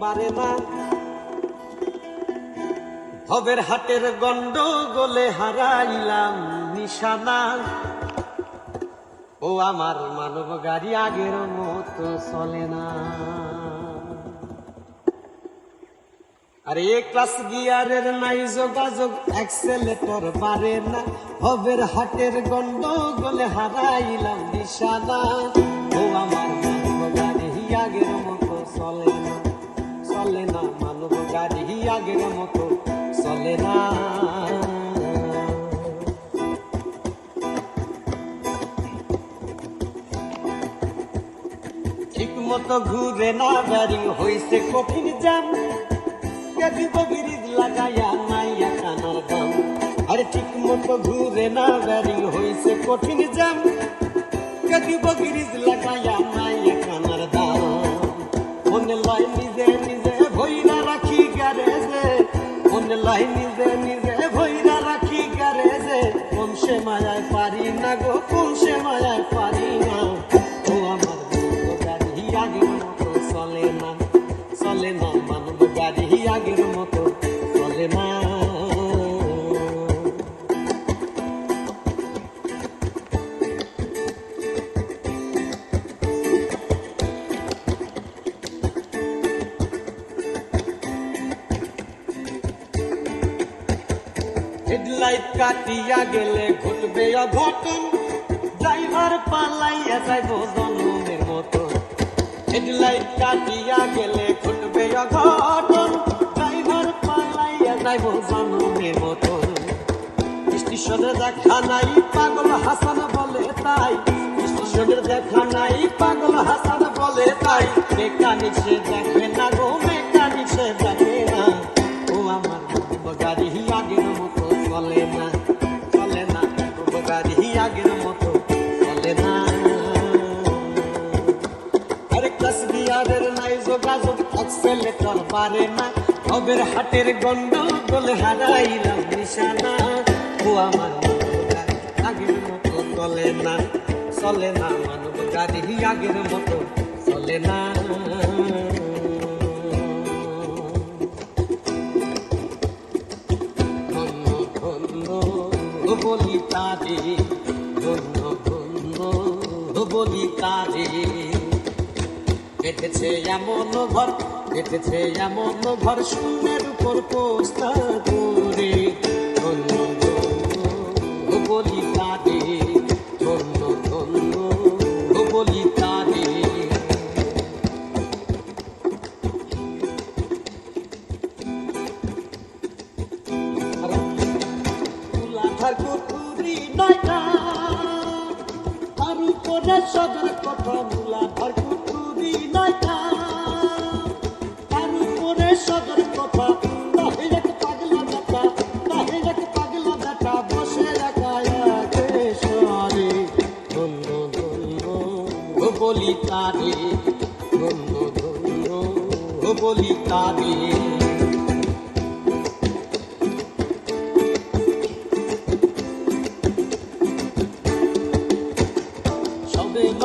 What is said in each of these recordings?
বারে না হাটের গন্ড গলে হারাইলাম নিশানা। ও আমার মানব গাড়ি আগের মতো চলে না। আর এ ক্লাস গিয়ারের নাই যোগাযোগ, অ্যাক্সেলেটর বাড়ে না। হবের হাটের গন্ড গলে হারাইলাম নিশানা। চলে না। ঠিক মতো ঘুরে না ব্যারিং হইছে কঠিন জ্যাম গাড়ি বগিরিজ লাগাইয়া নাইয়া কানার দাম আরে ঠিক মতো ঘুরে না ব্যারিং হইছে কঠিন জ্যাম গাড়ি বগিরিজ লাগাইয়া নাইয়া লাই নিজে নিজে ভৈরা রাখি গারে যে কমসে মায়ায় পারি না গো কমসে মায়ায় পারি হেডলাইট কাটিয়া গেলে ঘটবে অঘটন। ড্রাইভার পালাইয়া যাইব জনমের মতো। হেডলাইট কাটিয়া গেলে ঘটবে অঘটন। ড্রাইভার পালাইয়া যাইব জনমের মতো। স্টেশনে দেখা নাই, পাগল হাসান বলে তাই। স্টেশনের দেখা নাই, পাগল হাসান বলে তাই। সে চলে না চলে না গাড়ি আগের মতো চলে না। আরে ক্লাস বিয়ারের নাই যোগাযোগ অ্যাক্সেলেটর পারে না। হবের হাটের গন্ড গলে হারাইলাম নিশানা। ও আমার আগের মতো চলে না চলে না মানব গাড়ি আগের মতো চলে না। বলি তারে ধন্য ধন্য বলি তারে কেটেছে এমন ঘর কেটেছে এমন ঘর, শূন্যের উপর পোস্তা উপরে সদর কথা মুলাধার কুকুরি নয়টা তার উপরে সদর কথা তাহিরে পাগলা বেটা তাহিরে পাগলা বেটা বসে একায়াকে সরে ধন্য ধন্য বলি তারে। ধন্য ধন্য বলি তারে।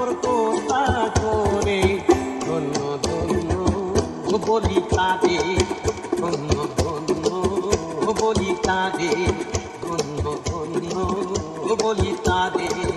সম্পর্ক করে ধন্য ধন্য বলি তাদে ধন্য ধন্য বলি ধন্য ধন্য বলি তাদের